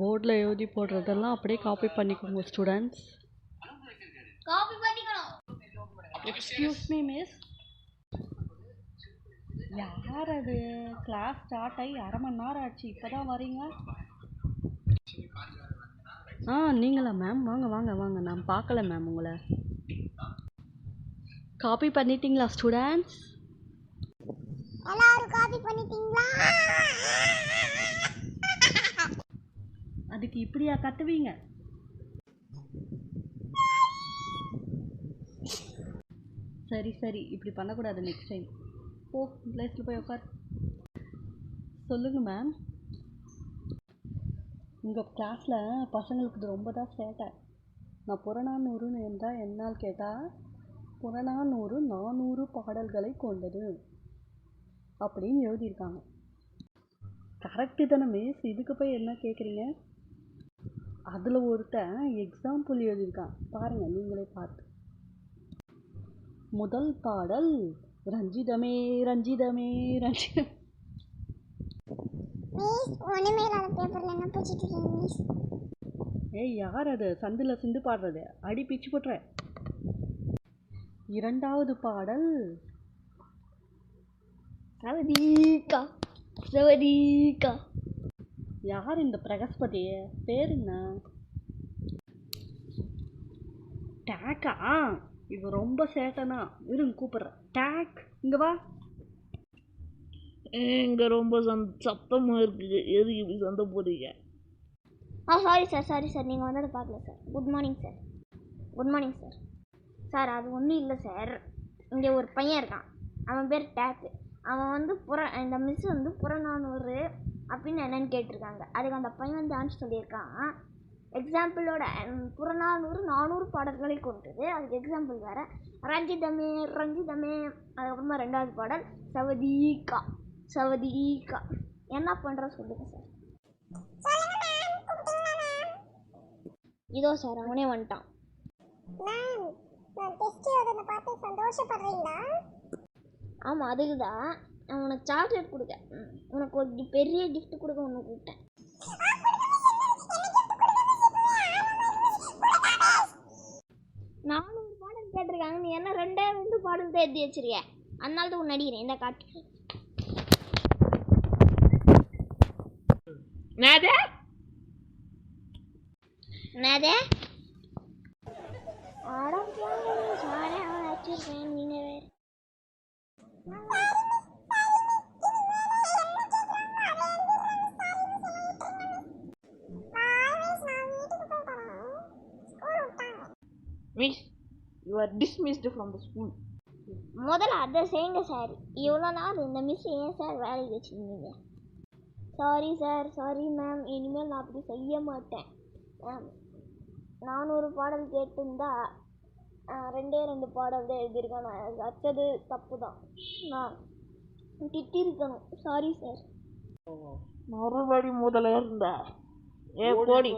போர்டில் எழுதி போடுறதெல்லாம் அப்படியே காப்பி பண்ணிக்கோங்க ஸ்டூடெண்ட்ஸ் காப்பி பண்ணிக்கணும். எக்ஸ்கியூஸ் மீ மிஸ் யார் அது? கிளாஸ் ஸ்டார்ட் ஆகி அரை மணி நேரம் ஆச்சு. இப்போ தான் வரீங்க ஆ நீங்களா மேம் வாங்க வாங்க வாங்க. நான் பார்க்கல மேம் உங்களை. காப்பி பண்ணிட்டீங்களா ஸ்டூடெண்ட்ஸ் எல்லாரும் காப்பி பண்ணிட்டீங்களா? அதுக்கு இப்படியா கத்துவீங்க? சரி சரி. இப்படி பண்ணக்கூடாது நெக்ஸ்ட் டைம் போ பிளேஸில் போய் உட்கார் சொல்லுங்கள் மேம் உங்கள் கிளாஸில் பசங்களுக்கு இது ரொம்ப தான் சேட்டை. நான் புறநானூறுன்னு என்றால் என்னால் கேட்டால் புறநானூறு நானூறு பாடல்களை கொண்டது அப்படின்னு எழுதியிருக்காங்க. கரெக்டு தானே மிஸ் இதுக்கு போய் என்ன கேட்குறீங்க அதில் ஒருத்தன் எக்ஸாம்பிள் எழுதியிருக்கான். பாருங்கள் நீங்களே பார்த்து. முதல் பாடல் ரஞ்சிதமே ரஞ்சிதமே ரஞ்சிதம். ஏய் யார் அது? சந்தில் சிந்து பாடுறது. அடி பிச்சு போட்டுற. இரண்டாவது பாடல் சவதீகா சவதீகா யார் இந்த பிரகஸ்பதி பேர் என்ன? டேக்கா இது ரொம்ப சேட்டனா. இருங்க கூப்பிட்றேன். டேக் இங்கே வா. இங்கே ரொம்ப சந் சத்தமாக இருக்குது. எதுக்கு இப்படி சண்டை போடுறீங்க? ஆ சாரி சார் சாரி சார் நீங்கள் வந்ததை பார்க்கல sir good morning sir good morning sir sir அது ஒன்றும் இல்லை சார் இங்கே ஒரு பையன் இருக்கான். அவன் பேர் டேக்கு அவன் வந்து புற இந்த மிஸ் வந்து புறநானூறு. அப்படின்னு என்னன்னு கேட்டிருக்காங்க. அதுக்கு அந்த பையன் வந்து ஆன்சர் சொல்லியிருக்கான் எக்ஸாம்பிளோட புறநானூறு நானூறு பாடல்களை கொண்டது. அதுக்கு எக்ஸாம்பிள் வேறு. ரஞ்சிதமே ரஞ்சிதமே. அதுக்கப்புறமா ரெண்டாவது பாடல் சவதீகா சவதீகா. என்ன பண்ணுற சொல்லுங்கள் சார் இதோ சார் அவனே வந்துட்டான். நான் ஆமாம் அதுக்கு தான் நான் உனக்கு சாக்லேட் கொடுக்க உனக்கு ஒரு பெரிய gift கொடுக்க ஒன்று கூப்பிட்டேன். நானூறு பாடல் கேட்டிருக்காங்க. நீ என்ன ரெண்டே ரெண்டு பாடல் எழுதி வச்சிருக்க? அதனால தான் உன் நடிக்கிறேன் இந்த காட்டு. போங்க சாரே அவன் வச்சிருக்கேன் நீங்கள் வேறு. Miss you are dismissed from the school முதல்ல அதை செய்யுங்க சார் இவ்வளோ நாள் இந்த மிஸ் ஏன் சார் வேலைக்கு வச்சுருந்தீங்க? சாரி சார் சாரி மேம் இனிமேல் நான் அப்படி செய்ய மாட்டேன். மேம் நானூறு பாடல் கேட்டிருந்தா ரெண்டே ரெண்டு பாடல் தான் எழுதியிருக்கேன். நான் வச்சது தப்பு தான் நான் திட்டிருக்கணும். சாரி சார் மறுபடி முதல்ல இருந்தா? ஏ போடி.